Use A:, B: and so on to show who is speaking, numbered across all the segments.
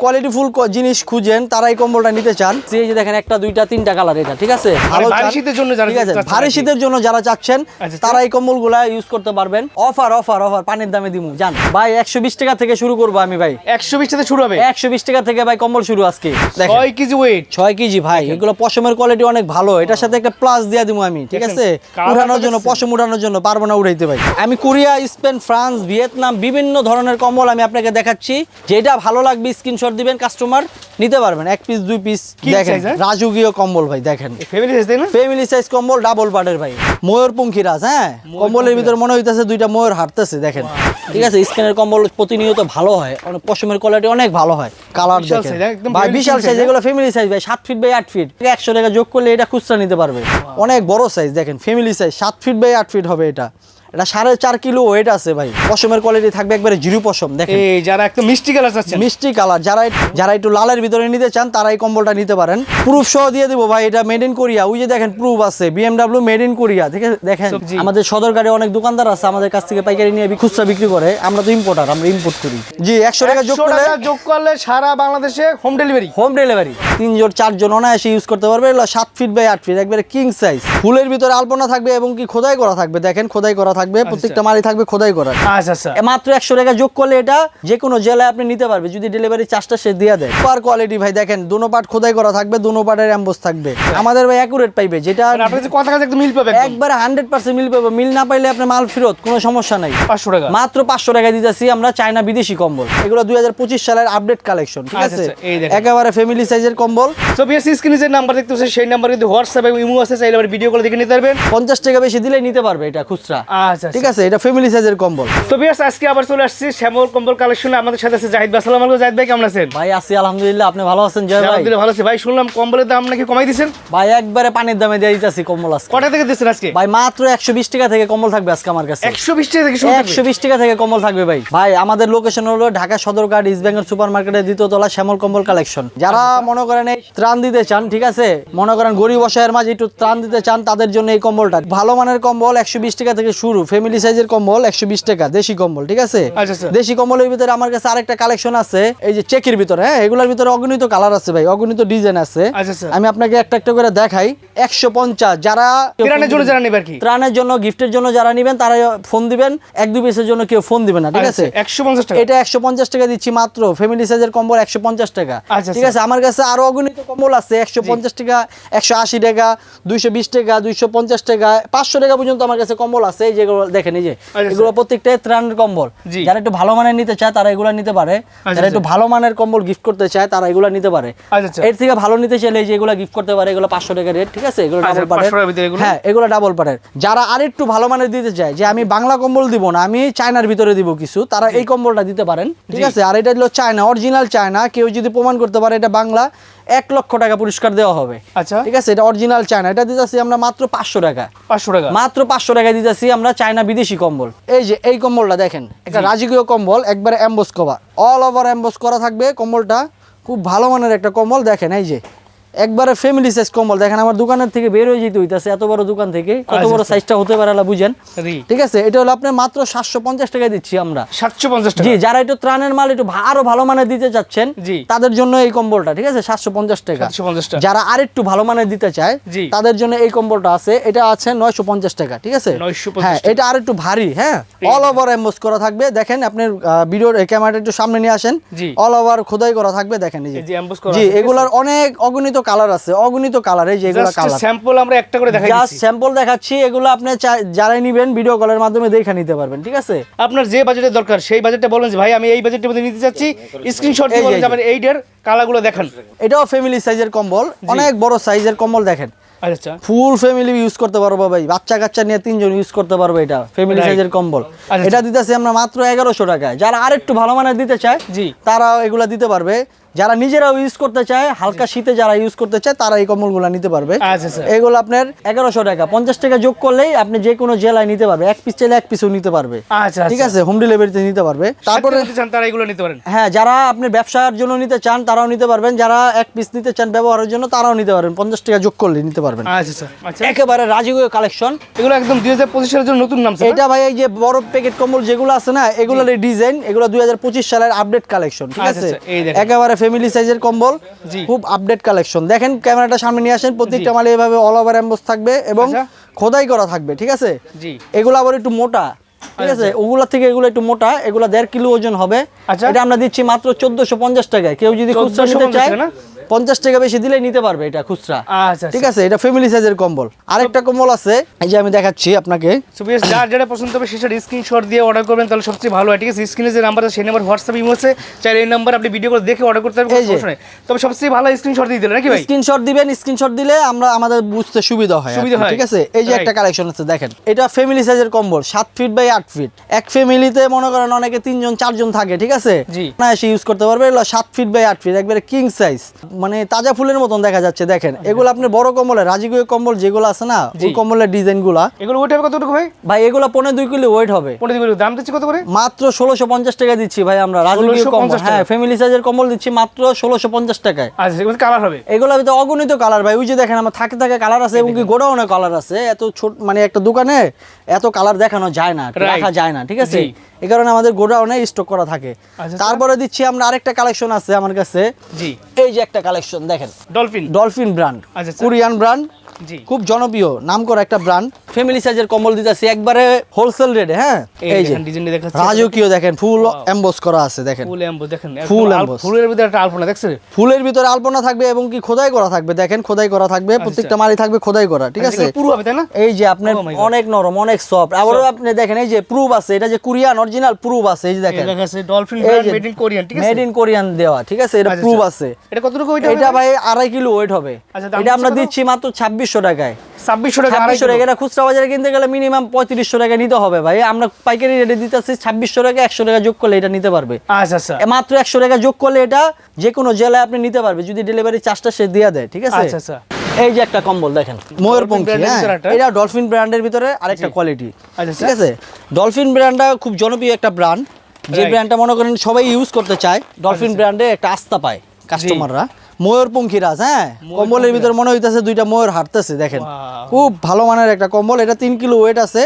A: Quality full জিনিস খুঁজেন তারা এই কম্বলটা নিতে চান। এই যে দেখেন একটা দুইটা তিনটা কালার এটা ঠিক আছে?
B: মানে ভারী শীতের জন্য যারা
A: ঠিক আছে
B: চাচ্ছেন
A: ভারী শীতের জন্য যারা চাচ্ছেন
B: আচ্ছা,
A: তারা এই কম্বলগুলা ইউজ করতে পারবেন। অফার অফার অফার পানির দামে দিমু জান ভাই একশো বিশ টাকা থেকে শুরু করব আমি ভাই।
B: একশো বিশ টাকা শুরু হবে?
A: একশো বিশ টাকা থেকে ভাই কম্বল শুরু আজকে
B: ছয় কেজি ওয়েট
A: ছয় কেজি ভাই এগুলো পশমের কোয়ালিটি অনেক ভালো এটার সাথে একটা প্লাস দিয়ে দিব আমি ঠিক আছে? উঠানোর জন্য পশম উঠানোর জন্য পারব না উঠাইতে ভাই। আমি কোরিয়া স্পেন ফ্রান্স ভিয়েতনাম বিভিন্ন ধরনের কম্বল আমি আপনাকে দেখাচ্ছি। যেটা ভালো লাগবে স্ক্রিনশট দিবেন কাস্টমার নিতে পারবেন। এক পিস দুই পিস দেখেন
B: হ্যাঁ?
A: রাজকীয় কম্বল ভাই দেখেন।
B: ফ্যামিলি সাইজ তাই না?
A: ফ্যামিলি সাইজ কম্বল ডাবল পার্টের ভাই। ময়ূরপঙ্খী রাজ হ্যাঁ? কম্বলের ভিতর মনে হইতেছে দুইটা ময়ূর হাঁটতেছে দেখেন। ঠিক আছে স্কিনের কম্বল প্রতিনিয়ত ভালো হয় অনেক পশমের কোয়ালিটি অনেক ভালো হয় কালার দেখেন। ভাই বিশাল সাইজ
B: হ্যাঁ?
A: এগুলো ফ্যামিলি সাইজ ভাই সাত ফিট বাই আট ফিট একশো টাকা যোগ করলে এটা খুচরা নিতে পারবে। অনেক বড় সাইজ দেখেন ফ্যামিলি সাইজ সাত ফিট বাই আট ফিট হবে এটা। এটা সাড়ে চার কিলো ওয়েট আছে ভাই। পশমের কোয়ালিটি থাকবে একবারে জিরো পশম দেখেন।
B: এই যারা একদম মিষ্টি কালার চাচ্ছেন
A: মিষ্টি কালার যারা যারা একটু লালের ভিতরে নিতে চান তারা এই কম্বলটা নিতে পারেন। প্রুফ সহ দিয়ে দেবো ভাই এটা মেড ইন কোরিয়া ওই যে দেখেন প্রুফ আছে বিএমডাব্লিউ মেড ইন কোরিয়া ঠিক দেখেন। আমাদের সদরকারে অনেক দোকানদার আছে আমাদের কাছ থেকে পাইকারি নিয়ে খুচরা বিক্রি করে। আমরা তো ইম্পোর্টার আমরা ইম্পোর্ট করি। জি একশো টাকা যোগ করলে
B: যোগ করলে সারা বাংলাদেশে হোম ডেলিভারি
A: হোম ডেলিভারি তিনজন চারজন অনায়াসে ইউজ করতে পারবে। সাত ফিট বাই আট ফিট একবারে কিং সাইজ ফুলের ভিতরে আলপনা থাকবে এবং কি খোদাই করা থাকবে? দেখেন খোদাই করা থাকবে প্রত্যেকটা মালি থাকবে খোদাই করা
B: আচ্ছা আচ্ছা।
A: মাত্র একশো টাকা যোগ করলে এটা যে কোনো জেলায় আপনি নিতে পারবে যদি ডেলিভারি চার্জটা সে দিয়ে দেয়। পার কোয়ালিটি ভাই দেখেন দুনো পার্ট খোদাই করা থাকবে দুনো পার্টের অ্যাম্বোস থাকবে। আমাদের ভাই অ্যাকুরেট পাইবে যেটা
B: মানে কথা কাছে মিল পাবে
A: একবারে হান্ড্রেড পার্সেন্ট মিল পাবে। মিল না পাইলে আপনার মাল ফেরত কোনো সমস্যা নাই।
B: পাঁচশো টাকা।
A: মাত্র পাঁচশো টাকা দিতেছি আমরা চায়না বিদেশি কম্বল। এগুলো দু হাজার পঁচিশ সালের আপডেট কালেকশন ঠিক
B: আচ্ছা,
A: আছে?
B: আচ্ছা।
A: একেবারে ফ্যামিলি সাইজের কম্বল।
B: তো বিএস স্ক্রিনে যে নাম্বার দেখতে পাচ্ছেন সেই নাম্বার কিন্তু হোয়াটসঅ্যাপ এবং ইমো আছে চাইলে ভিডিও কল দেখে নিতে পারবেন।
A: পঞ্চাশ টাকা বেশি দিলে নিতে পারবে এটা খুচরা।
B: আচ্ছা
A: ঠিক আছে এটা ফ্যামিলি সাইজের কম্বল।
B: তো বিয়াস আজকে আবার চলে আসছি শ্যামল কম্বল কালেকশনে আমাদের সাথে আছে জাহিদ ভাই। আসসালামু আলাইকুম জাহিদ ভাই কেমন আছেন?
A: ভাই আছি আলহামদুলিল্লাহ। আপনি ভালো আছেন জয় ভাই?
B: আলহামদুলিল্লাহ ভালো আছি। ভাই শুনলাম কম্বলের দাম নাকি কমাই দিয়েছেন?
A: ভাই একবারে পানির দামে দিয়ে দিতেছি কম্বল আজকে।
B: কটা থেকে দিচ্ছেন আজকে?
A: ভাই মাত্র একশো বিশ টাকা থেকে কম্বল থাকবে আজকে আমার কাছে।
B: একশো বিশ টাকা থেকে শুরু থাকবে?
A: একশো বিশ টাকা থেকে কম্বল থাকবে ভাই। ভাই আমাদের লোকেশন হলো ঢাকা সদরঘাট ইস্ট বেঙ্গল সুপার মার্কেটের দ্বিতীয় তলা শ্যামল কম্বল কালেকশন যারা মনে করেন এই ত্রাণ দিতে চান ঠিক আছে? মনে করেন গরিব অসহায়ের মাঝে একটু ত্রাণ দিতে চান তাদের জন্য এই কম্বলটা। ভালো মানের কম্বল একশো বিশ টাকা থেকে শুরু। ফ্যামিলি সাইজের কম্বল একশো বিশ টাকা দেশি কম্বল ঠিক আছে?
B: আচ্ছা, আচ্ছা।
A: দেশি কম্বলের ভিতরে আমার কাছে আরেকটা কালেকশন আছে এই যে চেকের ভিতরে হ্যাঁ? এগুলোর ভিতরে অগণিত কালার আছে ভাই অগণিত ডিজাইন আছে।
B: আচ্ছা।
A: আমি আপনাকে একটা একটা করে দেখাই একশো পঞ্চাশ যারা
B: কিরানের জন্য যারা নেবে কি?
A: ত্রাণের জন্য গিফটের জন্য যারা নেবেন তারা ফোন দিবেন এক দুই পিসের জন্য কেউ ফোন দিবেন না ঠিক আছে? এটা একশো পঞ্চাশ টাকা দিচ্ছি মাত্র ফ্যামিলি সাইজের কম্বল একশো পঞ্চাশ টাকা ঠিক আছে? আমার কাছে আরও অগণিত কম্বল আছে একশো পঞ্চাশ টাকা একশো আশি টাকা দুইশো বিশ টাকা দুইশো পঞ্চাশ টাকা পাঁচশো টাকা পর্যন্ত আমার কাছে কম্বল আছে এই যেগুলো দেখেন এই যে
B: আচ্ছা,
A: এগুলো প্রত্যেকটাই ত্রাণের কম্বল। যারা একটু ভালো মানের নিতে চায় তারা এগুলো নিতে পারে।
B: আচ্ছা,
A: যারা একটু ভালো মানের কম্বল গিফট করতে চায় তারা এগুলো নিতে পারে।
B: আচ্ছা, আচ্ছা।
A: এর থেকে ভালো নিতে চাইলে যে এগুলো গিফট করতে পারে এগুলো পাঁচশো টাকা রেট ঠিক আছে? এগুলো
B: আচ্ছা,
A: ডাবল পারে
B: 500 টাকার ভিতরে এগুলো?
A: হ্যাঁ এগুলো ডাবল যারা আরেকটু ভালো মানের দিতে চায় যে আমি বাংলা কম্বল দিব না আমি চায়নার ভিতরে দিব কিছু তারা এই কম্বলটা দিতে পারেন ঠিক আছে? আর এটা হলো চায়না অরিজিনাল চায়না। কেউ যদি প্রমাণ করতে পারে এটা বাংলা এক লক্ষ টাকা পুরস্কার দেওয়া হবে।
B: আচ্ছা।
A: ঠিক আছে? এটা অরিজিনাল চায়না এটা দিতেছি আমরা মাত্র পাঁচশো টাকা।
B: পাঁচশো টাকা।
A: মাত্র পাঁচশো টাকা দিতেছি আমরা চায়না বিদেশি কম্বল। এই যে এই কম্বলটা দেখেন একটা রাজকীয় কম্বল একবারে emboss cover all over emboss করা থাকবে কম্বলটা। খুব ভালো মানের একটা কম্বল দেখেন এই যে। একবারে ফ্যামিলি সাইজ কম্বল। দেখেন আমার দোকানের থেকে বের হয়ে যেতে হইতাছে এত বড় দোকান থেকে। কত বড় সাইজটা হতে পারে বুঝেন। ঠিক আছে? এটা হলো আপনার মাত্র সাতশো পঞ্চাশ টাকা দিচ্ছি আমরা।
B: সাতশো পঞ্চাশ টাকা।
A: জি যারা একটু ত্রাণের মাল একটু আরও ভালো মানের দিতে চাচ্ছেন তাদের জন্য এই কম্বলটা ঠিক আছে? সাতশো পঞ্চাশ টাকা। যারা আরেকটু ভালো মানের দিতে চায় তাদের জন্য এই কম্বলটা আছে। এটা আছে নয়শো পঞ্চাশ টাকা ঠিক আছে?
B: 950
A: হ্যাঁ এটা আর একটু ভারী হ্যাঁ? অল ওভার এমবোস করা থাকবে। দেখেন আপনার ভিডিওর ক্যামেরাটা একটু সামনে নিয়ে আসেন। অল ওভার খোদাই করা থাকবে দেখেন এই যে।
B: এই করা
A: জি এগুলার অনেক অগণিত কালার আছে অগণিত কালার এই যে এগুলা কালার
B: স্যাম্পল আমরা একটা করে দেখাই
A: জাস্ট
B: দিচ্ছি।
A: স্যাম্পল দেখাচ্ছি এগুলো আপনি যারাই নিবেন ভিডিও কলের মাধ্যমে দেখে নিতে পারবেন ঠিক আছে?
B: আপনার যে বাজেটের দরকার সেই বাজেটটা বলেন ভাই আমি এই বাজেটের মধ্যে নিতে চাচ্ছি স্ক্রিনশট দিয়ে বলেন
A: এই
B: যে।
A: যে।
B: এইটার কালারগুলো দেখান।
A: এটাও ফ্যামিলি সাইজের কম্বল অনেক বড় সাইজের কম্বল দেখেন।
B: আচ্ছা।
A: ফুল ফ্যামিলি ইউজ করতে পারব ভাই বাচ্চা কাচ্চা নিয়ে তিনজন ইউজ করতে পারব এটা ফ্যামিলি সাইজের কম্বল।
B: আচ্ছা।
A: এটা দিতেছি আমরা মাত্র এগারোশো টাকায়। যারা আরেকটু ভালো মানের দিতে চায়
B: জি।
A: তারা এগুলা দিতে পারবে। যারা নিজেরাও ইউজ করতে চায় হালকা শীতে যারা ইউজ করতে চায় তারা এই কম্বলগুলো নিতে পারবে।
B: আচ্ছা, আচ্ছা।
A: এগুলো আপনার এগারোশো টাকা। পঞ্চাশ টাকা যোগ করলেই আপনি যে কোনো জেলায় নিতে পারবে। এক পিস চাইলে এক পিসও নিতে পারবে।
B: আচ্ছা
A: ঠিক আছে? হোম ডেলিভারিতে নিতে পারবে।
B: তারপরে
A: তারপরে
B: তারা এগুলো নিতে পারেন।
A: হ্যাঁ যারা আপনি ব্যবসার জন্য নিতে চান তারাও নিতে পারবেন। যারা এক পিস নিতে চান ব্যবহারের জন্য তারাও নিতে পারবেন। পঞ্চাশ টাকা যোগ করলে নিতে পারবেন। একেবারে রাজকীয় কালেকশন
B: এগুলো একদম দুই হাজার পঁচিশ সালের জন্য নতুন নাম
A: এটা ভাই এই যে বড় প্যাকেট কম্বল যেগুলো আছে না এগুলোর ডিজাইন এগুলো দুই হাজার পঁচিশ সালের আপডেট কালেকশন ঠিক আছে। একেবারে ফ্যামিলি সাইজের কম্বল খুব আপডেট কালেকশন দেখেন ক্যামেরাটা সামনে নিয়ে আসেন প্রত্যেকটা। মালে এভাবে অল ওভার অ্যাম্বোস থাকবে এবং
B: আচ্ছা।
A: খোদাই করা থাকবে ঠিক আছে
B: জি
A: এগুলো আবার একটু মোটা ঠিক আছে ওগুলা থেকে এগুলো একটু মোটা এগুলো দেড় কিলো ওজন হবে
B: আচ্ছা।
A: এটা আমরা দিচ্ছি মাত্র চোদ্দশো পঞ্চাশ টাকায় কেউ যদি খুচরা
B: 1450
A: নিতে চায়? পঞ্চাশ টাকা বেশি দিলে নিতে পারবে এটা খুচরা।
B: আচ্ছা
A: ঠিক আছে এটা ফ্যামিলি সাইজের কম্বল। আরেকটা কম্বল আছে এই যে আমি দেখাচ্ছি আপনাকে।
B: সো যার যেটা পছন্দ হবে সেটা স্ক্রিনশট দিয়ে অর্ডার করবেন তাহলে সবচেয়ে ভালো হয়। ঠিক আছে স্ক্রিনে যে নাম্বার আছে সেই নাম্বার হোয়াটসঅ্যাপ ইমো আছে। চাইলে এই নাম্বার আপনি ভিডিও করে দেখে অর্ডার করতে পারবেন
A: যে।
B: সমস্যা নেই। তবে সবচেয়ে ভালো স্ক্রিনশট দিয়ে দিলেন নাকি ভাই?
A: স্ক্রিনশট দিবেন স্ক্রিনশট দিলে আমরা আমাদের বুঝতে সুবিধা হয়
B: সুবিধা হয়।
A: ঠিক আছে? এই যে একটা. কালেকশন আছে দেখেন। এটা ফ্যামিলি সাইজের কম্বল সাত ফিট বাই আট ফিট এক ফ্যামিলিতে মনে করেন অনেকে তিনজন চারজন থাকে ঠিক আছে?
B: জি।
A: না এসে ইউজ করতে পারবে সাত ফিট বাই আট ফিট একবারে কিং সাইজ মানে তাজা ফুলের মতন দেখা যাচ্ছে দেখেন। এগুলো আপনি বড় কম্বলে রাজিগুয়ে কম্বল যেগুলো আছে না ওই কম্বলের ডিজাইনগুলা
B: এগুলো ওইটা কতটুকু ভাই?
A: ভাই এগুলো পনেরো দুই কিলো ওয়েট হবে।
B: পনেরো দাম দিচ্ছি কত করে?
A: মাত্র ষোলোশো পঞ্চাশ টাকা দিচ্ছি ভাই আমরা রাজকীয় কম্বল। হ্যাঁ ফ্যামিলি সাইজের কম্বল দিচ্ছি মাত্র ষোলোশো পঞ্চাশ টাকায়।
B: আচ্ছা কালার হবে।
A: এগুলোর ভিতরে অগণিত কালার ভাই ওই যে দেখেন আমার থাকে থাকে কালার আছে এবং কি গোডাউনে কালার আছে এত ছোট মানে একটা দোকানে এত কালার দেখানো যায় না. রাখা যায় না ঠিক আছে? এই কারণে আমাদের গোডাউনে স্টক করা থাকে।
B: আচ্ছা,
A: তারপরে দিচ্ছি আমরা আরেকটা কালেকশন আছে আমার কাছে।
B: জি।
A: এই যে একটা কালেকশন দেখেন।
B: Dolphin
A: dolphin brand. Korean brand
B: জি।
A: খুব জনপ্রিয় নাম করা একটা ব্র্যান্ড ফ্যামিলি সাইজের কম্বল দিতেছি একবারে হোলসেল রেটে হ্যাঁ? এই যে
B: দেখেন ডিজাইনটা দেখাচ্ছি।
A: রাজকীয় দেখেন ফুল এমবোস করা আছে দেখেন।
B: ফুল এমবো দেখেন আল-
A: emboss।
B: ফুলের ভিতরে একটা আলপনা দেখছেন?
A: ফুলের ভিতরে আলপনা থাকবে এবং কি খোদাই করা থাকবে দেখেন খোদাই করা থাকবে প্রত্যেকটা মালি থাকবে খোদাই করা ঠিক আছে?
B: পুরো হবে তাই না?
A: এই যে আপনার
B: Oh.
A: অনেক নরম অনেক সফট আবারও আপনি দেখেন এই যে প্রুফ আছে এটা যে কোরিয়ান অরিজিনাল প্রুফ আছে এই যে দেখেন।
B: দেখাচ্ছে dolphin brand made in Korean ঠিক আছে?
A: মেড ইন কোরিয়ান দেওয়া ঠিক আছে? এটা
B: আচ্ছা,
A: প্রুফ
B: আচ্ছা।
A: আছে।
B: এটা কতটুকু ওইটা
A: এটা ভাই আড়াই কিলো ওয়েট হবে।
B: আচ্ছা,
A: এটা আমরা
B: দিচ্ছি
A: মাত্র ছাব্বিশশো টাকায়।
B: ছাব্বিশশো টাকা আড়াই
A: টাকা এটা খুচরা বাজারে কিনতে গেলে মিনিমাম পঁয়ত্রিশশো টাকা নিতে হবে ভাই। আমরা পাইকারি রেটে দিতেছি ছাব্বিশশো টাকা একশো টাকা যোগ করলে এটা নিতে পারবে।
B: আচ্ছা আচ্ছা।
A: মাত্র একশো টাকা যোগ করলে এটা যে কোনো জেলায় আপনি নিতে পারবে যদি ডেলিভারি চার্জটা সে দিয়ে দেয় ঠিক আছে?
B: আচ্ছা আচ্ছা।
A: এই যে একটা কম্বল দেখেন হ্যাঁ? এটা ডলফিন ব্র্যান্ডের ভিতরে আরেকটা কোয়ালিটি ঠিক আছে? ডলফিন ব্র্যান্ডটা খুব জনপ্রিয় একটা ব্র্যান্ড যে ব্র্যান্ডটা মনে করেন সবাই ইউজ করতে চায় ডলফিন ব্র্যান্ডে একটা আস্থা পায় কাস্টমাররা ময়ূরপঙ্খী রাজ হ্যাঁ? কম্বলের ভিতরে মনে হইতেছে দুইটা ময়ূর হাঁটতেছে দেখেন। খুব ভালো মানের একটা কম্বল এটা তিন কিলো ওয়েট আছে।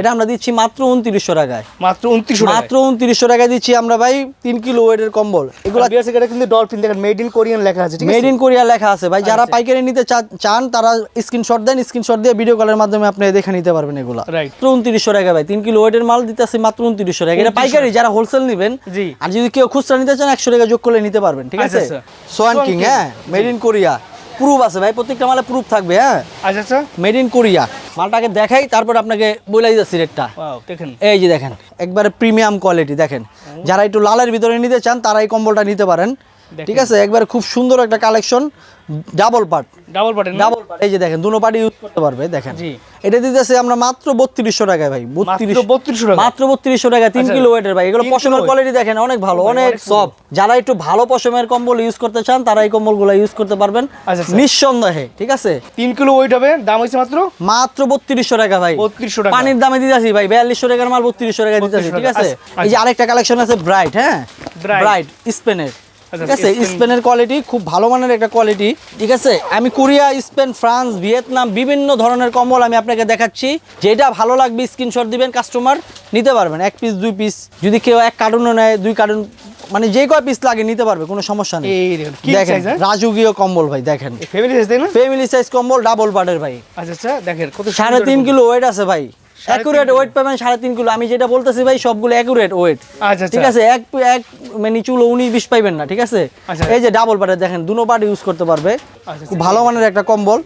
A: এটা আমরা দিচ্ছি মাত্র উনত্রিশশো টাকায়।
B: মাত্র উনত্রিশশো
A: মাত্র উনত্রিশশো টাকায় দিচ্ছি আমরা ভাই তিন কিলো ওয়েটের কম্বল। এগুলো
B: কিন্তু ডলফিন দেখেন মেড ইন কোরিয়ান লেখা আছে ঠিক
A: মেড ইন কোরিয়া লেখা আছে। ভাই যারা
B: আচ্ছা।
A: পাইকারি নিতে চান তারা স্ক্রিনশট দেন স্ক্রিনশট দিয়ে ভিডিও কলের মাধ্যমে আপনি দেখে নিতে পারবেন এগুলো। মাত্র উনত্রিশশো টাকা ভাই তিন কিলো ওয়েটের মাল দিতেছে মাত্র উনত্রিশশো টাকা এটা পাইকারি যারা হোলসেল নেবেন
B: জি।
A: আর যদি কেউ খুচরা নিতে চান একশো টাকা যোগ করলে নিতে পারবেন ঠিক
B: আচ্ছা,
A: আছে?
B: আচ্ছা।
A: Swan king
B: king.
A: হ্যাঁ মেড ইন কোরিয়া প্রুফ আছে ভাই প্রত্যেকটা মালে প্রুফ থাকবে হ্যাঁ।
B: আচ্ছা আচ্ছা।
A: মেড ইন কোরিয়া মালটাকে দেখাই তারপর আপনাকে বলে দিচ্ছি রেটটা
B: দেখেন।
A: এই যে দেখেন একবারে প্রিমিয়াম কোয়ালিটি দেখেন। যারা একটু লালের ভিতরে নিতে চান তারা এই কম্বলটা নিতে পারেন। ঠিক আছে একবার খুব সুন্দর একটা collection double part
B: double button
A: double part এই যে দেখেন দুনো পার্টি ইউজ করতে পারবে দেখেন। এটা দিতেছে আমরা মাত্র বত্রিশশো টাকায় ভাই বত্রিশ
B: মাত্র 3200 টাকা?
A: মাত্র বত্রিশশো টাকা তিন
B: আচ্ছা।
A: কিলো ওয়েটের ভাই। এগুলো পশমের কোয়ালিটি দেখেন অনেক ভালো অনেক সফট যারা একটু ভালো পশমের কম্বল ইউজ করতে চান তারা এই কম্বলগুলো ইউজ করতে পারবেন
B: আচ্ছা, আচ্ছা।
A: নিঃসন্দেহে ঠিক আছে?
B: তিন কিলো ওয়েট হবে দাম হচ্ছে মাত্র?
A: মাত্র বত্রিশশো টাকা ভাই।
B: 3200 টাকা।
A: পানির দামে দিতেছি ভাই বিয়াল্লিশশো টাকার মাল বত্রিশশো টাকা দিতেছি
B: 3200
A: ঠিক আছে?
B: আচ্ছা,
A: এই যে আরেকটা কালেকশন আছে ব্রাইট হ্যাঁ? ব্রাইট স্পেনের ঠিক আছে স্পেনের কোয়ালিটি খুব ভালো মানের একটা কোয়ালিটি ঠিক আছে? আমি কোরিয়া স্পেন ফ্রান্স ভিয়েতনাম বিভিন্ন ধরনের কম্বল আমি আপনাকে দেখাচ্ছি। যেটা ভালো লাগবে স্ক্রিনশট দিবেন কাস্টমার নিতে পারবেন। এক পিস দুই পিস যদি কেউ এক কার্টুনও নেয় দুই কার্টুন মানে যে কয় পিস লাগে নিতে পারবে কোনো সমস্যা নেই।
B: দেখেন
A: রাজকীয় কম্বল ভাই দেখেন।
B: ফ্যামিলি সাইজ
A: ফ্যামিলি সাইজ কম্বল ডাবল বার্ডের ভাই।
B: আচ্ছা আচ্ছা দেখেন কত
A: সাড়ে তিন কিলো ওয়েট আছে ভাই। অ্যাকুরেট ওয়েট পাবেন সাড়ে তিন কিলো। আমি যেটা বলতেছি ভাই সবগুলো অ্যাকুরেট ওয়েট
B: আচ্ছা
A: ঠিক
B: আচ্ছা
A: আছে? এক এক মানে চুলো উনিশ বিশ পাইবেন না ঠিক আছে?
B: আচ্ছা।
A: এই যে ডাবল পার্টে দেখেন দুনো পাট ইউজ করতে পারবে।
B: আচ্ছা,
A: খুব ভালো মানের একটা কম্বল?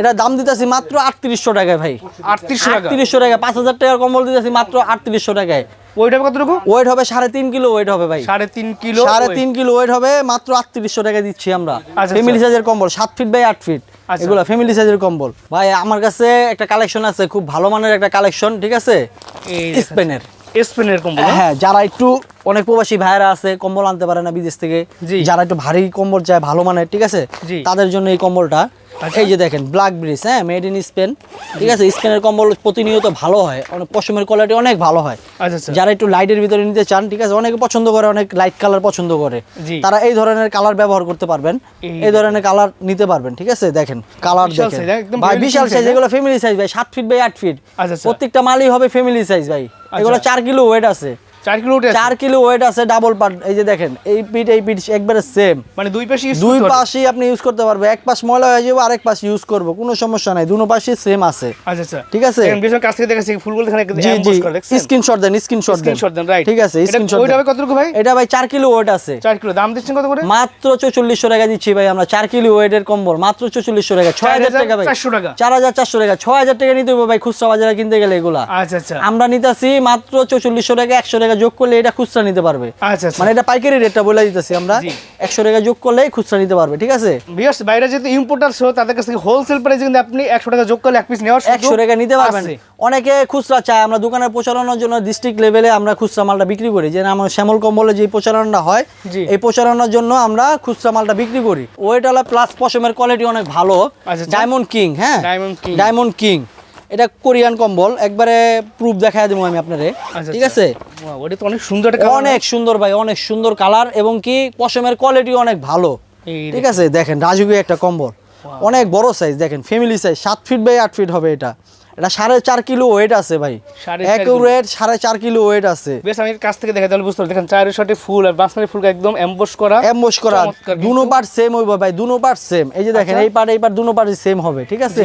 B: এটা দাম
A: দিতেছি মাত্র আটত্রিশশো টাকায় ভাই।
B: আটত্রিশশো টাকা?
A: আটত্রিশশো টাকা পাঁচ হাজার টাকার কম্বল দিতেছি মাত্র আটত্রিশশো টাকায়।
B: ওয়েট হবে কতটুকু?
A: ওয়েট হবে সাড়ে তিন কিলো ওয়েট হবে ভাই।
B: সাড়ে তিন কিলো
A: সাড়ে তিন কিলো ওয়েট হবে মাত্র আটত্রিশশো টাকা দিচ্ছি আমরা।
B: আচ্ছা।
A: ফ্যামিলি সাইজের কম্বল সাত ফিট বাই আট ফিট
B: আচ্ছা।
A: এগুলো ফ্যামিলি সাইজের কম্বল। ভাই আমার কাছে একটা কালেকশন আছে খুব ভালো মানের একটা কালেকশন ঠিক আছে? স্পেনের
B: স্পেনের কম্বল
A: হ্যাঁ? যারা একটু অনেক প্রবাসী ভাইয়েরা আছে কম্বল আনতে পারে না বিদেশ থেকে যারা একটু ভারী কম্বল চায় ভালো মানের ঠিক আছে? তাদের জন্য এই কম্বলটা।
B: আচ্ছা।
A: এই যে দেখেন ব্ল্যাক ব্রিজ হ্যাঁ মেড ইন স্পেন ঠিক আছে স্পেনের কম্বল প্রতিনিয়ত ভালো হয়। অনেক পশমের কোয়ালিটি অনেক ভালো হয়।
B: আচ্ছা আচ্ছা।
A: যারা একটু লাইটের ভিতরে নিতে চান ঠিক আছে অনেকে পছন্দ করে অনেক লাইট কালার পছন্দ করে। তারা এই ধরনের কালার ব্যবহার করতে পারবেন।
B: এই
A: ধরনের কালার নিতে পারবেন ঠিক আছে দেখেন কালার দেখেন। ভাই বিশাল সাইজ
B: হ্যাঁ?
A: এগুলো ফ্যামিলি সাইজ ভাই সাত ফিট বাই আট ফিট
B: আচ্ছা, আচ্ছা।
A: প্রত্যেকটা মালই হবে ফ্যামিলি সাইজ ভাই। এগুলো চার কিলো ওয়েট আছে।
B: চার কিলো উঠে আছে?
A: চার কিলো ওয়েট আছে ডাবল পার্ট এই যে দেখেন এই পিঠ এই পিঠ একবারে সেম
B: মানে দুই পাশে
A: দুই আপনি ইউজ করতে পারবে। এক পাশ ময়লা হয়ে যাবে আরেক পাশ ইউজ করব কোনো সমস্যা নাই। দুনো পাশই সেম আছে।
B: আচ্ছা আচ্ছা।
A: ঠিক আছে?
B: বেশ কাছ থেকে দেখাচ্ছি ফুলগুলো
A: জি
B: ambush দেখছেন?
A: স্ক্রিনশট দেন স্ক্রিনশট দেন।
B: Screenshot দেন, right.
A: ঠিক আছে স্ক্রিনশট
B: ওইটা হবে কতটুকু ভাই?
A: এটা ভাই চার কিলো ওয়েট আছে।
B: চার কিলো দাম দিচ্ছেন কত করে
A: মাত্র চৌচল্লিশশো টাকা দিচ্ছি ভাই আমরা চার কিলো ওয়েটের কম্বল মাত্র চৌচল্লিশশো টাকা ছয় হাজার টাকা ভাই।
B: 4,400 টাকা।
A: চার হাজার চারশো টাকা ছয় হাজার টাকা নিতে হবে ভাই খুচরা বাজারে কিনতে গেলে এগুলা।
B: আচ্ছা আচ্ছা।
A: আমরা নিতেছি মাত্র চৌচল্লিশশো টাকা একশো টাকা যোগ করলে এটা খুচরা নিতে পারবে।
B: আচ্ছা আচ্ছা।
A: মানে এটা পাইকারি রেটটা বলে দিতেছি আমরা। একশো টাকা যোগ করলে খুচরা নিতে পারবে ঠিক আছে?
B: বিয়ার্স বাইরে যেহেতু ইম্পোর্টার সহ তাদের কাছ থেকে হোলসেল প্রাইসে কিন্তু আপনি একশো টাকা যোগ করলে এক পিস নেওয়ার
A: একশো টাকা নিতে পারবেন। অনেকে খুচরা চায় আমরা দোকানের প্রচারণার জন্য ডিস্ট্রিক্ট লেভেলে আমরা খুচরা মালটা বিক্রি করি। যে আমার শ্যামল কম্বলে যে প্রচারণটা হয়। এই প্রচারণার জন্য আমরা খুচরা মালটা বিক্রি করি। ওয়েটালা প্লাস পশমের কোয়ালিটি অনেক ভালো।
B: আচ্ছা, আচ্ছা।
A: ডায়মন্ড কিং হ্যাঁ?
B: Diamond King।
A: ডায়মন্ড কিং এটা কোরিয়ান কম্বল একবারে প্রুফ দেখায় দেবো আমি আপনারে
B: আচ্ছা,
A: ঠিক আছে?
B: ওটা তো অনেক সুন্দর
A: অনেক সুন্দর ভাই অনেক সুন্দর কালার এবং কি পশমের কোয়ালিটি অনেক ভালো। ঠিক আছে দেখেন রাজুকি একটা কম্বল। অনেক বড় সাইজ দেখেন ফ্যামিলি সাইজ সাত ফিট বাই আট ফিট হবে এটা। এটা সাড়ে চার কিলো ওয়েট আছে ভাই। একুরেট সাড়ে চার কিলো ওয়েট আছে।
B: বেশ আমি কাছ থেকে দেখা তাহলে বুঝতে দেখেন চারের শটে ফুল আর বাঁশমারি ফুল একদম এমবোস করা।
A: এমবোস করা। দুনো পার্ট সেম হইব ভাই দুনো পার্ট সেম এই যে দেখেন
B: আচ্ছা।
A: এই পার্ট এই পার্ট দুনো পার্ট সেম হবে ঠিক আছে।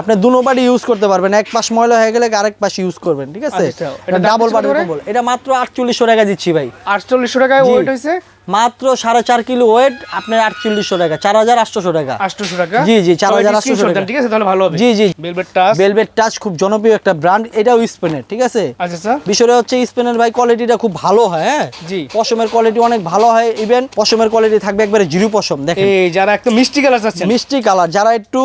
A: আপনি দুনো পার্ট ইউজ করতে পারবেন। এক পাশ ময়লা হয়ে গেলে আরেক পাশ ইউজ করবেন ঠিক আছে?
B: আচ্ছা, এটা
A: ডাবল
B: বাডি
A: ডাবল এটা মাত্র আটচল্লিশশো টাকা দিচ্ছি ভাই।
B: আটচল্লিশশো টাকায়
A: ওইটা
B: ওয়েট হয়েছে
A: মাত্র সাড়ে চার কিলো ওয়েট আপনার আটচল্লিশশো টাকা চার হাজার আটশোশো টাকা।
B: আটশোশো টাকা?
A: জি, জি, চার হাজার আটশোশো টাকা।
B: ঠিক আছে? তাহলে ভালো হবে।
A: জি, জি।
B: ভেলভেট টাচ
A: ভেলভেট টাচ খুব জনপ্রিয় একটা ব্র্যান্ড এটাও স্পেনের ঠিক আছে?
B: আচ্ছা আচ্ছা।
A: বিষয়টা হচ্ছে স্পেনের ভাই কোয়ালিটিটা খুব ভালো হয় হ্যাঁ?
B: জি।
A: পশমের কোয়ালিটি অনেক ভালো হয় ইভেন পশমের কোয়ালিটি থাকবে একবারে জিরো পশম দেখেন।
B: এই যারা একদম মিষ্টি কালার চাচ্ছেন।
A: মিষ্টি কালার যারা একটু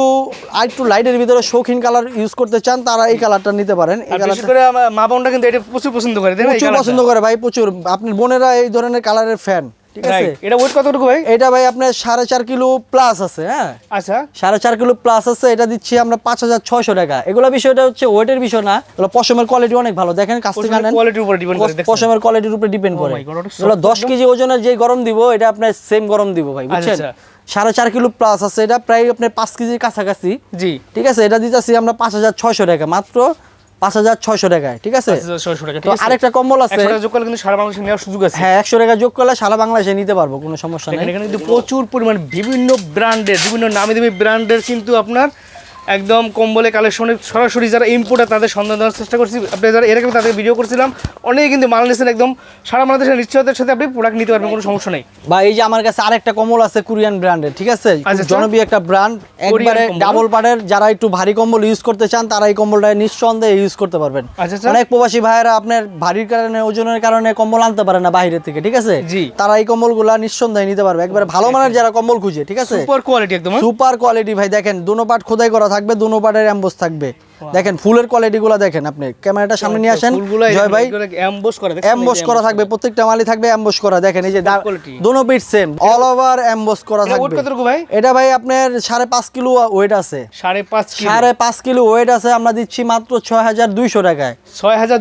A: আর একটু লাইটের ভিতরে শৌখিন কালার ইউজ করতে চান তারা এই কালারটা নিতে পারেন। এই কালারটা
B: করে মা বোনরা কিন্তু এটা প্রচুর পছন্দ করে
A: প্রচুর পছন্দ করে ভাই প্রচুর। আপনার বোনেরা এই ধরনের কালারের ফ্যান ঠিক আছে?
B: এটা ওয়েট কতটুকু ভাই?
A: এটা ভাই আপনার সাড়ে চার কিলো প্লাস আছে হ্যাঁ?
B: আচ্ছা।
A: সাড়ে চার কিলো প্লাস আছে এটা দিচ্ছি আমরা পাঁচ হাজার ছয়শো টাকা। এগুলো বিষয়টা হচ্ছে ওয়েটের বিষয় না পশমের কোয়ালিটি অনেক ভালো। দেখেন কাছ থেকে আনেন।
B: কোয়ালিটির উপর ডিপেন্ড করে দেখছেন?
A: পশমের কোয়ালিটির উপরে ডিপেন্ড করে।
B: my God, ওটা
A: এগুলো দশ কেজি ওজনের যে গরম দিব এটা আপনার সেম গরম দিব ভাই বুঝছেন?
B: আচ্ছা।
A: সাড়ে চার কিলো প্লাস আছে এটা প্রায় আপনার পাঁচ কেজির কাছাকাছি।
B: জি।
A: ঠিক আছে? এটা দিতেছি আমরা পাঁচ হাজার ছয়শো টাকা। মাত্র পাঁচ হাজার ছয়শো টাকায় ঠিক আছে? আরেকটা কম্বল আছে।
B: যোগ করলে কিন্তু সারা বাংলাদেশে নেওয়ার সুযোগ আছে।
A: হ্যাঁ একশো টাকা যোগ করলে সারা বাংলাদেশে নিতে পারব কোনো সমস্যা নেই।
B: এখানে কিন্তু প্রচুর পরিমাণ বিভিন্ন ব্র্যান্ডের বিভিন্ন নামি দামি ব্র্যান্ডের কিন্তু আপনার একদম কম্বলে কালেকশনে সরাসরি যারা ইম্পোর্টার তাদের সন্ধান দেওয়ার চেষ্টা করছি আপনি যারা এর আগে তাদের ভিডিও করছিলাম অনেকে কিন্তু মাল নিয়েছেন একদম সারা বাংলাদেশের নিশ্চয়তার সাথে আপনি প্রোডাক্ট নিতে পারবেন কোনো সমস্যা নেই
A: বা এই যে আমার কাছে আরেকটা কম্বল আছে কোরিয়ান ব্র্যান্ডের ঠিক আছে
B: আচ্ছা, আচ্ছা।
A: জনপ্রিয় একটা ব্র্যান্ড একবারে। ডাবল পার্টের যারা একটু ভারী কম্বল ইউজ করতে চান তারা এই কম্বলটা নিঃসন্দেহে ইউজ করতে পারবেন
B: আচ্ছা।
A: অনেক প্রবাসী ভাইয়েরা আপনার ভারীর কারণে ওজনের কারণে কম্বল আনতে পারে না বাইরে থেকে ঠিক আছে
B: জি।
A: তারা এই কম্বলগুলা নিঃসন্দেহে নিতে পারবে একবারে ভালো মানের যারা কম্বল খুঁজে ঠিক আছে
B: সুপার কোয়ালিটি একদম হ্যাঁ?
A: সুপার কোয়ালিটি ভাই দেখেন দুনো পাট খোদাই করা থাকবে দুনো পার্টের অ্যাম্বোস থাকবে। দেখেন ফুলের কোয়ালিটি গুলা দেখেন আপনি। ক্যামেরাটা সামনে নিয়ে আসেন। জয় ভাই।
B: এমবোস করে?
A: এমবোস করা থাকবে প্রত্যেকটা মালই থাকবে এমবোস করা। দেখেন এই যে। দুনো পিট সেম অল ওভার এমবোস করা থাকবে।
B: ভাই?
A: এটা ভাই আপনার সাড়ে পাঁচ কিলো ওয়েট আছে।
B: সাড়ে পাঁচ কিলো।
A: সাড়ে পাঁচ কিলো ওয়েট আছে আমরা দিচ্ছি মাত্র ছয় হাজার দুইশো টাকায়।
B: ছয় হাজার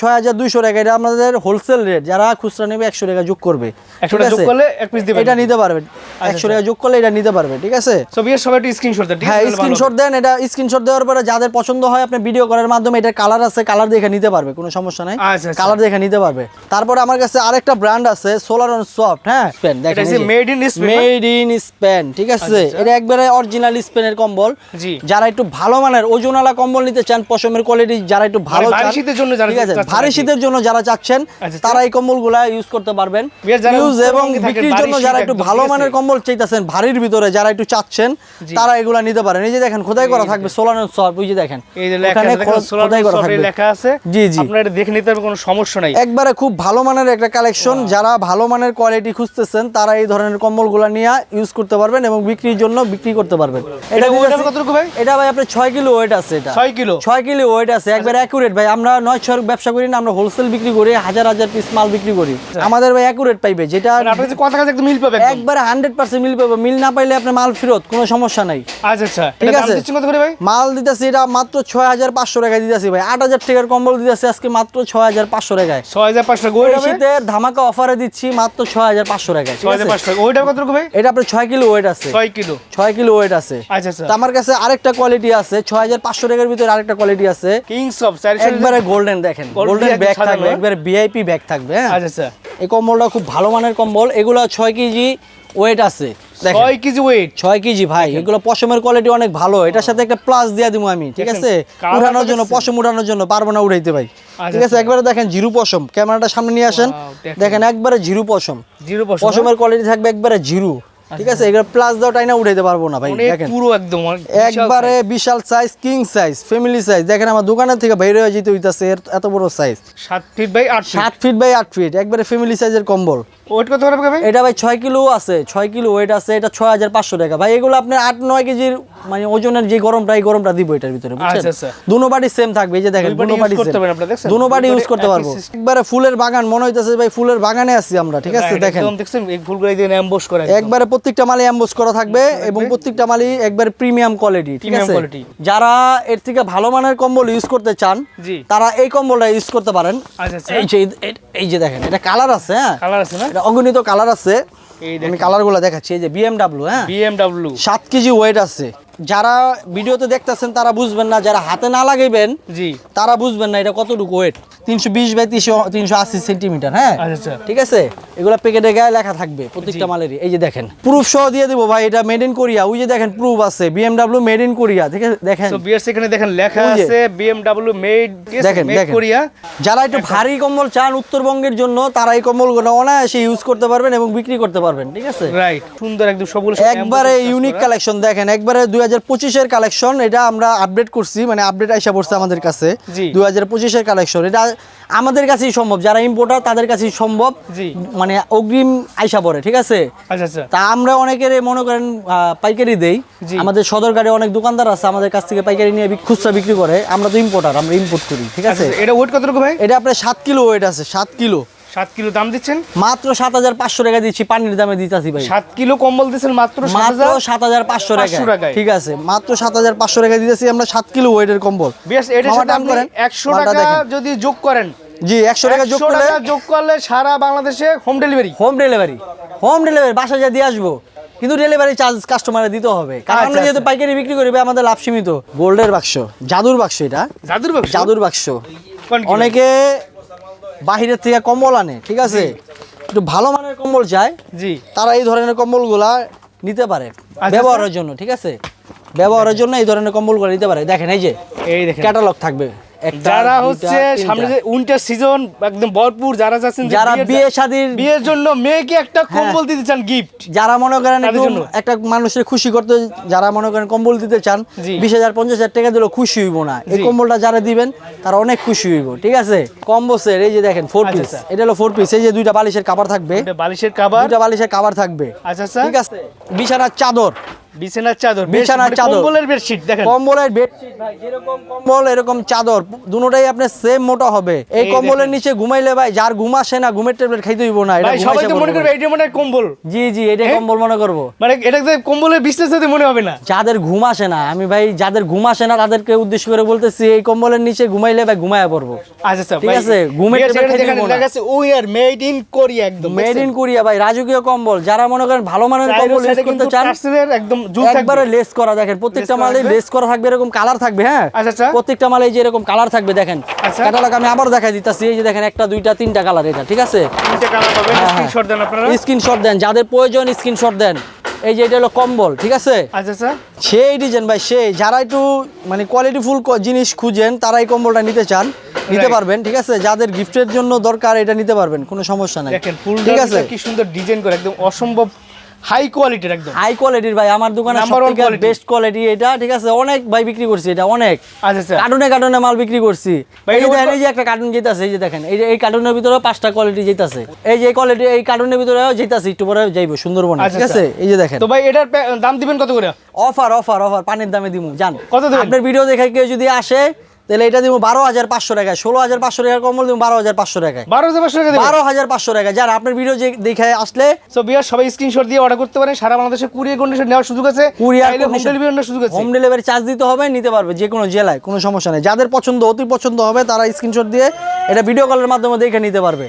A: ছয় হাজার দুইশো টাকা এটা আমাদের হোলসেল রেট যারা খুচরা নেবে একশো টাকা যোগ করবে। ঠিক
B: টাকা যোগ
A: আছে?
B: করলে এক পিস দেবেন।
A: এটা নিতে পারবেন একশো টাকা যোগ করলে এটা নিতে পারবে ঠিক আছে?
B: সো বিয়ের সবাই একটু স্ক্রিনশট দেন
A: হ্যাঁ
B: আছে?
A: স্ক্রিনশট দেন এটা স্ক্রিনশট দেওয়ার পরে যাদের পছন্দ হয় আপনি ভিডিও করার মাধ্যমে এটা কালার আছে কালার দেখে নিতে পারবে কোনো সমস্যা নাই।
B: আচ্ছা, আচ্ছা।
A: কালার দেখে নিতে পারবে। তারপরে আমার কাছে আরেকটা ব্র্যান্ড আছে সোলার অন সফট হ্যাঁ? স্পেন দেখেন
B: হচ্ছে made in Spain, না?
A: মেড ইন স্পেন ঠিক আছে?
B: আচ্ছা।
A: এটা একবারে অরিজিনাল স্পেনের কম্বল। যারা একটু ভালো মানের ওজনওয়ালা কম্বল নিতে চান পশমের কোয়ালিটি যারা একটু ভালো
B: ভারী
A: চান,
B: শীতের জন্য যারা
A: ঠিক আছে
B: চাচ্ছেন
A: ভারী শীতের জন্য যারা চাচ্ছেন
B: আচ্ছা,
A: তারা এই কম্বলগুলা ইউজ করতে পারবেন। ইউজ এবং বিক্রির জন্য যারা একটু ভালো মানের কম্বল চাইতেছেন ভারীর ভিতরে যারা একটু চাচ্ছেন তারা এগুলা নিতে পারেন। এই যে দেখেন খোদাই করা থাকবে সোলার অন সফট ওই যে দেখেন।
B: এই যে লেখা আছে দেখেন লেখা আছে।
A: জি, জি।
B: আপনারা এটা দেখে নিতে কোনো সমস্যা নাই।
A: একবারে খুব ভালো মানের একটা কালেকশন যারা ভালো মানের কোয়ালিটি খুঁজতেছেন তারা এই ধরনের কম্বলগুলো নিয়ে ইউজ করতে পারবেন এবং বিক্রির জন্য বিক্রি করতে পারবেন।
B: এটা কতটুকু ভাই?
A: এটা ভাই আপনার ছয় কিলো ওয়েট আছে এটা।
B: ছয় কিলো?
A: ছয় কিলো ওয়েট আছে একবার অ্যাকুরেট ভাই আমরা নয় ছয় ব্যবসা করি না আমরা হোলসেল বিক্রি করি হাজার হাজার পিস মাল বিক্রি করি। আমাদের ভাই অ্যাকুরেট পাইবে যেটা
B: মানে কথা কাছে মিল পাবে একদম।
A: একবারে হান্ড্রেড পার্সেন্ট মিল পাবে। মিল না পাইলে আপনার মাল ফেরত কোনো সমস্যা নাই।
B: আচ্ছা আচ্ছা।
A: ঠিক
B: এটা
A: আছে। মাল দিতেছি এটা মাত্র ছয় হাজার পাঁচশো টাকায় দিতেছি ভাই। আট হাজার টাকার কম্বল দিতেছি আজকে মাত্র ছয় হাজার পাঁচশো টাকায়।
B: ছয় হাজার পাঁচশো
A: শীতের ধামাকা অফারে দিচ্ছি মাত্র ছয় হাজার পাঁচশো টাকায়
B: ছয় হাজার পাঁচশো ওইটা কত রকম ভাই?
A: এটা আপনার ছয় কিলো ওয়েট আছে।
B: ছয় কিলো।
A: ছয় কিলো ওয়েট আছে।
B: আচ্ছা আচ্ছা।
A: তো আমার কাছে আরেকটা কোয়ালিটি আছে ছয় হাজার পাঁচশো টাকার ভিতরে আরেকটা কোয়ালিটি আছে।
B: কিংস অফ
A: একবারে গোল্ডেন দেখেন গোল্ডেন ব্যাগ থাকবে? একবারে ভিআইপি ব্যাগ থাকবে হ্যাঁ?
B: আচ্ছা আচ্ছা।
A: এই কম্বলটা খুব ভালো মানের কম্বল। এগুলো ছয় কেজি ওয়েট আছে।
B: ছয় কেজি ওয়েট
A: ছয় কেজি ভাই এগুলো পশমের কোয়ালিটি অনেক ভালো। এটার সাথে একটা প্লাস দিয়ে দিব আমি ঠিক আছে? উঠানোর জন্য পশম উঠানোর জন্য পারব না উঠাইতে ভাই।
B: আচ্ছা,
A: ঠিক আছে? একবারে দেখেন জিরু পশম। ক্যামেরাটা সামনে নিয়ে আসেন।
B: দেখেন।
A: একবারে জিরু পশম।
B: জিরো পার্সেন্ট
A: পশমের কোয়ালিটি থাকবে একবারে জিরু। ঠিক আছে? এগুলো প্লাস দাও টাইনা উঠাইতে পারব না ভাই দেখেন।
B: পুরো একদম
A: একবারে বিশাল size king size family size দেখেন আমার দোকানের থেকে বাইরে হয়ে যেতে হইতাছে এত বড় সাইজ
B: size। সাত ফিট বাই আট ফিট
A: সাত ফিট বাই আট ফিট একবারে ফ্যামিলি সাইজের কম্বল।
B: ওয়েট কত ভাই?
A: এটা ভাই ছয় কিলো আছে ছয় কিলো ওয়েট আছে এটা ছয় হাজার পাঁচশো টাকা। ভাই এগুলো আপনার আট নয় কেজির মানে ওজনের যে গরমটা এই গরমটা দিব এটার ভিতরে বুঝছেন?
B: আচ্ছা, আচ্ছা।
A: দুনো বাড়ি সেম থাকবে এই যে দেখেন দুনো বাড়ি
B: করতে আপনারা, দেখছেন?
A: দুনো বাড়ি ইউজ করতে পারব। একবারে ফুলের বাগান মনে হইতেছে ভাই ফুলের বাগানে আছি আমরা ঠিক আছে? দেখেন।
B: একদম দেখছেন? এই ফুলগুলো দিয়ে অ্যাম্বুশ করে।
A: একবারে প্রত্যেকটা মালে অ্যাম্বোস করা থাকবে এবং প্রত্যেকটা মালই একবারে প্রিমিয়াম কোয়ালিটি ঠিক আছে? যারা এর থেকে ভালো মানের কম্বল ইউজ করতে চান তারা এই কম্বলটা ইউজ করতে পারেন।
B: আচ্ছা আচ্ছা।
A: এই যে এই যে দেখেন এটা কালার আছে হ্যাঁ?
B: কালার আছে না?
A: এটা অগণিত কালার আছে। আমি কালারগুলো দেখাচ্ছি এই যে বিএমডাব্লিউ হ্যাঁ?
B: বিএমডাব্লিউ
A: সাত কেজি ওয়েট আছে। যারা ভিডিওতে দেখতেছেন তারা বুঝবেন না যারা হাতে না লাগাইবেন
B: জি।
A: তারা বুঝবেন না এটা কতটুকু ওয়েট তিনশো বিশ বাই তিনশো তিনশো আশি সেন্টিমিটার হ্যাঁ?
B: আচ্ছা আচ্ছা।
A: ঠিক আছে? এগুলো প্যাকেটে গায়ে লেখা থাকবে প্রত্যেকটা মালেরই। এই যে দেখেন প্রুফ সহ দিয়ে দিব ভাই এটা মেড ইন কোরিয়া ওই যে দেখেন প্রুফ আছে বিএমডাব্লিউ মেড ইন কোরিয়া ঠিক আছে? দেখেন।
B: এখানে দেখেন লেখা আছে বিএমডব্লিউ মেড
A: দেখেন,
B: মেড
A: দেখেন।
B: কোরিয়া
A: যারা একটু ভারী কম্বল চান উত্তরবঙ্গের জন্য তারা এই কম্বলগুলো অনায়াসে ইউজ করতে পারবেন এবং বিক্রি করতে পারবেন ঠিক আছে?
B: রাইট সুন্দর একদম সবগুলো
A: একবারে ইউনিক কালেকশন দেখেন একবারে দুই হাজার পঁচিশের কালেকশন এটা আমরা আপডেট করছি মানে আপডেট আইসা পড়ছে আমাদের কাছে। দুই হাজার পঁচিশের কালেকশন এটা আমাদের কাছেই সম্ভব যারা ইম্পোর্টার তাদের কাছেই সম্ভব মানে অগ্রিম আইসা পড়ে ঠিক আছে?
B: আচ্ছা আচ্ছা।
A: তা আমরা অনেকের মনে করেন আহ, পাইকারি দেই। আমাদের সদরকারে অনেক দোকানদার আছে আমাদের কাছ থেকে পাইকারি নিয়ে খুচরা বিক্রি করে আমরা তো ইম্পোর্টার আমরা ইম্পোর্ট করি ঠিক আছে?
B: আচ্ছা, এটা ওয়েট কতটুকু ভাই?
A: এটা আপনার সাত কিলো ওয়েট আছে সাত কিলো।
B: সাত কিলো দাম দিচ্ছেন?
A: মাত্র সাত হাজার পাঁচশো টাকা দিচ্ছি পানির দামে দিতেছি ভাই।
B: সাত কিলো কম্বল দিচ্ছেন মাত্র সাত
A: মাত্র
B: হাজার?
A: সাত হাজার পাঁচশো টাকা। ঠিক আছে মাত্র সাত হাজার পাঁচশো টাকা দিতেছি আমরা সাত কিলো ওয়েটের কম্বল।
B: সাথে
A: টান
B: আপনি
A: করেন।
B: একশো টাকা যদি যোগ করেন
A: জি একশো টাকা যোগ করলে
B: যোগ করলে সারা বাংলাদেশে home delivery
A: home delivery home delivery বাসায় যা দিয়ে আসব। কিন্তু ডেলিভারি চার্জ কাস্টমারে দিতে হবে। কারণ আমরা
B: আচ্ছা,
A: যেহেতু পাইকারি বিক্রি করি আমাদের লাভ সীমিত। গোল্ডের বাক্স জাদুর বাক্স এটা।
B: জাদুর বাক্স?
A: জাদুর বাক্স। অনেকে বাহিরের থেকে কম্বল আনে ঠিক আছে? একটু ভালো মানের কম্বল চায়
B: জি।
A: তারা এই ধরনের কম্বলগুলা নিতে পারে
B: আচ্ছা।
A: ব্যবহারের জন্য ঠিক আছে? ব্যবহারের জন্য এই ধরনের কম্বলগুলো নিতে পারে। দেখেন এই যে
B: এই দেখেন।
A: ক্যাটালগ থাকবে।
B: যারা হচ্ছে সামনে যে উইন্টার সিজন একদম ভরপুর যারা যাচ্ছেন
A: যারা বিয়ে শাদির
B: বিয়ের জন্য মেয়েকে একটা কম্বল দিতে চান গিফট
A: যারা মনে করেন একটু মানুষের খুশি করতে যারা মনে করেন কম্বল দিতে চান বিশ হাজার পঞ্চাশ হাজার টাকা দিলেও খুশি হইব না। এই কম্বলটা যারা দিবেন তারা অনেক খুশি হইব ঠিক আছে? কম্বোসের এই যে দেখেন ফোর
B: আচ্ছা,
A: পিস
B: আচ্ছা।
A: এটা হলো ফোর পিস এই যে দুইটা বালিশের কাবার থাকবে।
B: বালিশের কাবার
A: দুইটা বালিশের কাবার থাকবে।
B: আচ্ছা আচ্ছা।
A: ঠিক আছে? বিছানার চাদর।
B: বিছানার চাদর
A: বিছানার
B: মানে
A: চাদর।
B: কম্বলের বেডশিট দেখেন।
A: কম্বলের বেডশিট ভাই যেরকম কম্বল এরকম চাদর দুটোটাই আপনার সেম মোটা হবে। এই কম্বলের নিচে ঘুমাইলে ভাই যার ঘুম আসে না ঘুমের ট্যাবলেট খাইতে হইব না এটা
B: ভাই সবাই তো মনে করবে এইটা মনে কম্বল।
A: জি জি
B: হ্যাঁ?
A: কম্বল মনে করব।
B: মানে এটা যে কম্বলের মনে হবে না।
A: যাদের ঘুম আসে না আমি ভাই যাদের ঘুম আসে না তাদেরকে উদ্দেশ্য করে বলতেছি এই কম্বলের নিচে ঘুমাইলে ভাই ঘুমায় পড়ব।
B: আচ্ছা আচ্ছা
A: ঠিক আছে, ঘুমের
B: সেখানে
A: খাইতে না।
B: We are made in Korea একদম
A: মেড ইন কোরিয়া ভাই রাজকীয় কম্বল যারা মনে করেন ভালো মানের কম্বল ইউজ করতে চান
B: একদম জুল
A: একবারে লেস করা দেখেন প্রত্যেকটা মালে লেস করা থাকবে এরকম কালার থাকবে হ্যাঁ?
B: আচ্ছা আচ্ছা।
A: প্রত্যেকটা মালে যে এরকম কালার থাকবে দেখেন।
B: আচ্ছা।
A: ক্যাটালগ আমি আবার দেখাই দিতেছি এই যে দেখেন একটা দুইটা তিনটা কালার এটা ঠিক আছে?
B: তিনটে কালার পাবেন।
A: হ্যাঁ, হ্যাঁ।
B: স্ক্রিনশট দেন আপনারা।
A: স্ক্রিনশট দেন যাদের প্রয়োজন স্ক্রিনশট দেন। এই যে এটা হলো কম্বল ঠিক আছে?
B: আচ্ছা আচ্ছা।
A: সেই ডিজাইন ভাই সেই যারা একটু মানে কোয়ালিটি ফুল জিনিস খুঁজেন তারা এই কম্বলটা নিতে চান নিতে পারবেন ঠিক আছে? যাদের গিফটের জন্য দরকার এটা নিতে পারবেন কোনো সমস্যা নাই।
B: দেখেন ফুল
A: ঠিক আছে?
B: কি সুন্দর ডিজাইন করে একদম অসম্ভব হাই কোয়ালিটির একদম।
A: হাই কোয়ালিটির ভাই আমার দোকানে বেস্ট কোয়ালিটি এটা ঠিক আছে? অনেক ভাই বিক্রি করছি এটা অনেক।
B: আচ্ছা আচ্ছা।
A: কার্টুনে কার্টুনে মাল বিক্রি করছি। এই যে দেখেন, এই যে একটা কার্টুন যেতেছে এই যে দেখেন এই এই কার্টুনের ভিতরে পাঁচটা কোয়ালিটি যেতেছে এই যে কোয়ালিটি এই কার্টুনের ভিতরে যেতেছে একটু পরে যাইবো সুন্দরবন
B: আচ্ছা,
A: ঠিক আছে? এই যে দেখেন।
B: তো ভাই এটার দাম দিবেন কত করে?
A: অফার অফার অফার পানির দামে দিমু জান।
B: কত দিবেন?
A: আপনার ভিডিও দেখে কেউ যদি আসে তাহলে এটা দিব বারো হাজার পাঁচশো টাকায় ষোলো হাজার পাঁচশো টাকার কম্বল দিব বারো হাজার পাঁচশো টাকায়।
B: বারো হাজার পাঁচশো টাকা
A: বারো হাজার পাঁচশো টাকা যার আপনার ভিডিও যে দেখে আসলে
B: সো বিয়ার সবাই স্ক্রিনশট দিয়ে অর্ডার করতে পারেন। সারা বাংলাদেশে কুরিয়ার কন্ডিশন নেওয়ার সুযোগ আছে।
A: Courier
B: হোম ডেলিভারি নেওয়ার সুযোগ আছে।
A: হোম ডেলিভারি চার্জ দিতে হবে নিতে পারবে যে কোনো জেলায় কোনো সমস্যা নেই। যাদের পছন্দ অতি পছন্দ হবে তারা স্ক্রিনশট দিয়ে এটা ভিডিও কলের মাধ্যমে দেখে নিতে পারবে।